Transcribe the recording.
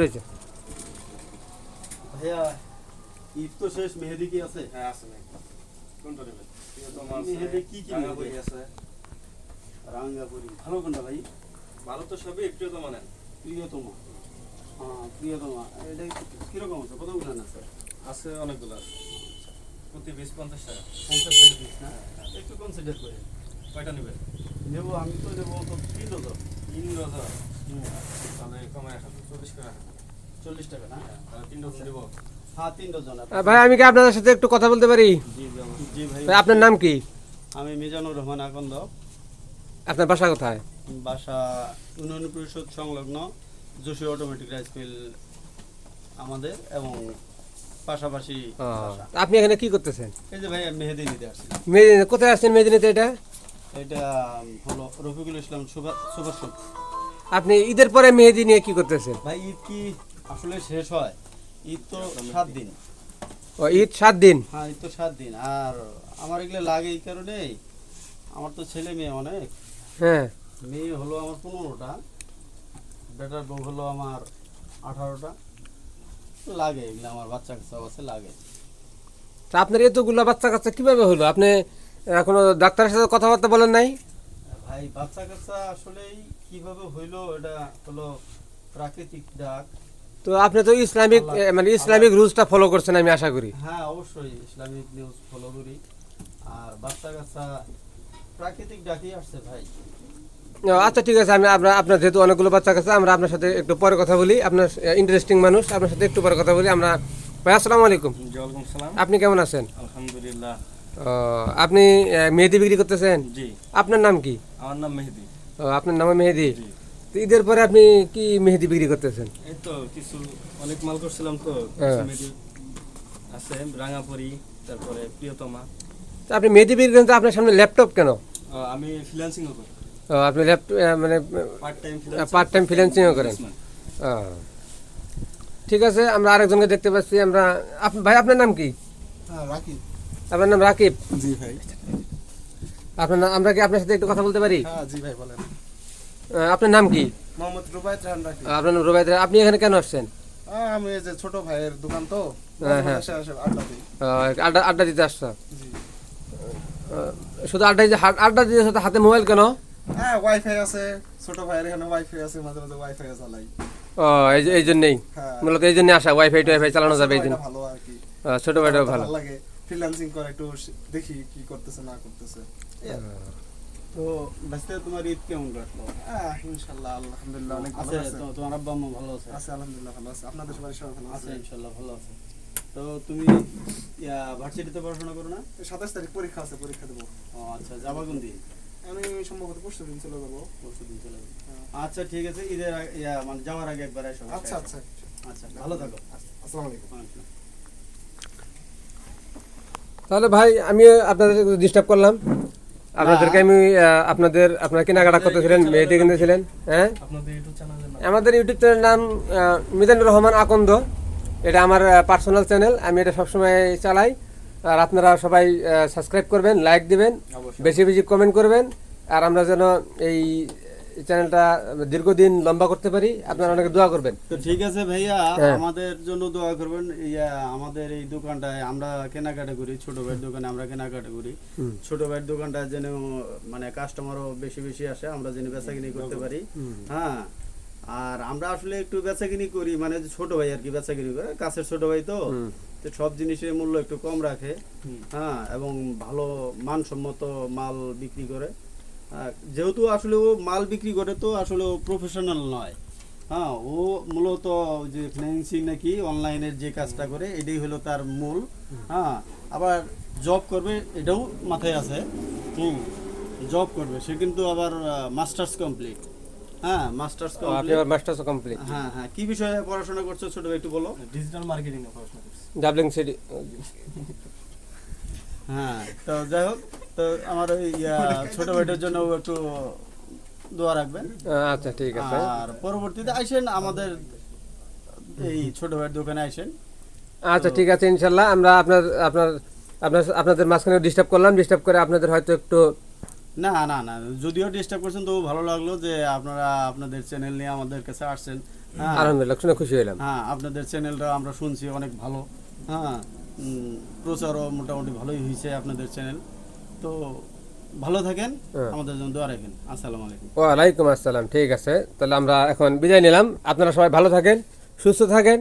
রয়েছে। ভাইয়া ঈদ তো শেষ মেহেদি কি আছে? হ্যাঁ আছে কোনটা নেবেন? আছে, মেহেদি কি কি রাঙাবই আছে। রাঙ্গাপুরি ভালো কোনটা ভাই? ভালো তো সবই প্রিয়তমা নেন। প্রিয়তমা। হ্যাঁ প্রিয়তমা। এটা কীরকম আছে? কতগুলো আছে? আছে অনেকগুলো আছে। প্রতি বিশ পঞ্চাশ টাকা। পঞ্চাশ টাকা পিস না? একটু কনসিডার করে। কয়টা নেবেন? নেব আমি তো নেব তো তিন ডজন তিন ডজন হ্যাঁ তিন ডজন আহ, ভাই আমি কি আপনাদের সাথে একটু কথা বলতে পারি? জি ভাই ভাই। ভাই, আপনার নাম কি? আমি মিজানুর রহমান আকন্দ আপনার বাসা কোথায়? বাসা উন্নয়ন পরিষদ সংলগ্ন যোশী অটোমেটিক রাইস মিল আমাদের এবং পাশাপাশি আপনি এখানে কি করতেছেন? এই যে ভাই আমি মেহেদি নিতে আসছি। মেদিনী কোথায় আসছেন মেদিনীতে এটা? এটা হলো Rafiqul Islam super super shop আপনি ঈদের পরে মেহেদি নিয়ে কি করতেছেন? ভাই ঈদ কি আসলে শেষ হয়? ঈদ তো সাত দিন। ও ঈদ সাত দিন? হ্যাঁ ঈদ তো সাত দিন। আর আমার এগুলো লাগে এই কারণে আমার তো ছেলে মেয়ে অনেক। হ্যাঁ। মেয়ে হলো আমার পনেরোটা বেটার বউ হলো আমার আঠারোটা। লাগে এগুলো আমার বাচ্চা কাচ্চা আছে লাগে। তা আপনার এতগুলো বাচ্চা কাচ্চা কীভাবে হলো? আপনি এখনও ডাক্তারের সাথে কথাবার্তা বলেন নাই? ভাই বাচ্চা কাচ্চা আসলেই কীভাবে হইল এটা হলো প্রাকৃতিক ডাক। তো আপনি তো ইসলামিক মানে ইসলামিক রুলসটা ফলো করছেন আমি আশা করি। হ্যাঁ অবশ্যই ইসলামিক নিউজ ফলো করি। আর বাচ্চা কাচ্চা প্রাকৃতিক ডাকই আসছে ভাই। ও, আচ্ছা ঠিক আছে আমি আপনার আপনার যেহেতু অনেকগুলো বাচ্চা কাছে আমরা আপনার সাথে একটু পরে কথা বলি। আপনার ইন্টারেস্টিং মানুষ আপনার সাথে একটু পরে কথা বলি। আমরা ভাই আসসালামু আলাইকুম। আপনি কেমন আছেন? আলহামদুলিল্লাহ। আপনি মেহেদি বিক্রি করতেছেন? জি। আপনার নাম কি? আমার নাম মেহেদি। ও, আপনার নামে মেহেদি। তো ঈদের পরে আপনি কি মেহেদি বিক্রি করতেছেন? এই তো কিছু অনেক মাল করছিলাম তো। হ্যাঁ। মেহেদি আছে রাঙাপরি তারপরে প্রিয়তমা। আপনি মেহেদি বিক্রি করেন তো আপনার সামনে ল্যাপটপ কেন? আমি ফ্রিল্যান্সিংও করি। আপনি ল্যাপটপ মানে পার্ট টাইম পার্ট টাইম ফ্রিল্যান্সিংও করেন। ঠিক আছে আমরা আরেকজনকে দেখতে পাচ্ছি আমরা আপ- ভাই আপনার নাম কি? হ্যাঁ রাখি আপনার নাম রাকিব? জি ভাই। আপনার নাম আমরা কি আপনার সাথে একটু কথা বলতে পারি? হ্যাঁ জি ভাই বলেন। আপনার নাম কি? মোহাম্মদ রুবাইত রাহান রাখি আপনার নাম রোবায়ত রায়। আপনি এখানে কেন আসছেন? আমি এই যে ছোট ভাইয়ের দোকান তো হ্যাঁ, হ্যাঁ। আসে আসে আড্ডা দিই। আড্ডা আড্ডা দিতে আসছো? জি। শুধু আড্ডা দিতে আড্ডা দিতে হাতে মোবাইল কেন? হ্যাঁ ওয়াইফাই আছে ছোট ভাইয়ের এখানে ওয়াইফাই আছে মাঝে মাঝে ওয়াইফাই চালাই ও এই জন্যই? হ্যাঁ। মূলত এই জন্য আসা ওয়াইফাই টোয়াইফাই চালানো যাবে এই জন্য। ভালো আর কি। ছোট ভাইটাও ভালো ভালো। লাগে। ফ্রিল্যান্সিং করে একটু দেখি কি করতেছে না করতেছে। কি। তো তোমার ঈদ কেমন কাটলো? হ্যাঁ ইনশাআল্লাহ আলহামদুলিল্লাহ অনেক ভালো আছে? তোমার আব্বা আম্মা ভালো আছে? আছে আলহামদুলিল্লাহ ভালো আছে। আপনাদের সবাই সবাই ভালো আছে? ভালো আছে। তো তুমি ইয়া ভার্সিটিতে পড়াশোনা করো না? সাতাশ তারিখ পরীক্ষা আছে পরীক্ষা দেবো। ও আচ্ছা যাবা কোন দিন আমি সম্ভবত পরশু দিন চলে যাব। পরশু দিন চলে যাবে। হ্যাঁ। আচ্ছা ঠিক আছে ঈদের ইয়া মানে যাওয়ার আগে একবার এসো আচ্ছা আচ্ছা আচ্ছা। ভালো থাকো। আসসালামু আলাইকুম। আচ্ছা। তাহলে ভাই আমি আপনাদের ডিস্টার্ব করলাম। আপনাদেরকে আমি আপনাদের আপনারা কেনাকাটা করতেছিলেন মেয়েটি কিনতেছিলেন হ্যাঁ? আমাদের ইউটিউব চ্যানেলের নাম মিজানুর রহমান আকন্দ। এটা আমার পার্সোনাল চ্যানেল আমি এটা সবসময় চালাই। আর আপনারা সবাই সাবস্ক্রাইব করবেন লাইক দিবেন বেশি বেশি কমেন্ট করবেন। আর আমরা যেন এই চ্যানেলটা দীর্ঘদিন লম্বা করতে পারি আপনারা অনেকে দোয়া করবেন। তো ঠিক আছে ভাইয়া হ্যাঁ। আমাদের জন্য দোয়া করবেন। ইয়া আমাদের এই দোকানটায় আমরা কেনাকাটা করি ছোট ভাইয়ের দোকানে আমরা কেনাকাটা করি। ছোট ভাইয়ের দোকানটায় যেন মানে কাস্টমারও বেশি বেশি আসে আমরা যেন বেচাকিনি করতে পারি। হ্যাঁ। আর আমরা আসলে একটু বেচাকিনি করি মানে ছোট ভাই আর কি বেচাকিনি করে কাছের ছোট ভাই তো। তো সব জিনিসের মূল্য একটু কম রাখে। হ্যাঁ এবং ভালো মানসম্মত মাল বিক্রি করে। যেহেতু আসলে ও মাল বিক্রি করে তো আসলে ও প্রফেশনাল নয়। হ্যাঁ ও মূলত যে ফিনান্সিং নাকি অনলাইনের যে কাজটা করে এটাই হলো তার মূল। হ্যাঁ আবার জব করবে এটাও মাথায় আছে। হুম জব করবে সে কিন্তু আবার মাস্টার্স কমপ্লিট হ্যাঁ মাস্টার্স কমপ্লিট মাস্টার্স কমপ্লিট হ্যাঁ হ্যাঁ কি বিষয়ে পড়াশোনা করছ ছোট ভাই একটু বলো? ডিজিটাল মার্কেটিং এ পড়াশোনা করছি। ডাবলিং সিটি হ্যাঁ তো যাই হোক তো আমার ওই ছোট ভাইটার জন্য একটু দোয়া রাখবেন। আচ্ছা ঠিক আছে। আর পরবর্তীতে আইসেন আমাদের এই ছোট ভাইয়ের দোকানে আইসেন। আচ্ছা ঠিক আছে ইনশাল্লাহ। আমরা আপনার আপনার আপনার আপনাদের মাঝখানে ডিস্টার্ব করলাম। ডিস্টার্ব করে আপনাদের হয়তো একটু না না না যদিও ডিস্টার্ব করছেন তবু ভালো লাগল যে আপনারা আপনাদের চ্যানেল নিয়ে আমাদের কাছে আসছেন। হ্যাঁ। আলহামদুলিল্লাহ শুনে খুশি হইলাম। হ্যাঁ আপনাদের চ্যানেলটা আমরা শুনছি অনেক ভালো। হ্যাঁ প্রচারও মোটামুটি ভালোই হয়েছে আপনাদের চ্যানেল তো ভালো থাকেন হ্যাঁ। আমাদের জন্য দোয়া রাখেন। আসসালামু আলাইকুম। ওয়ালাইকুম আসসালাম ঠিক আছে। তাহলে আমরা এখন বিদায় নিলাম। আপনারা সবাই ভালো থাকেন সুস্থ থাকেন।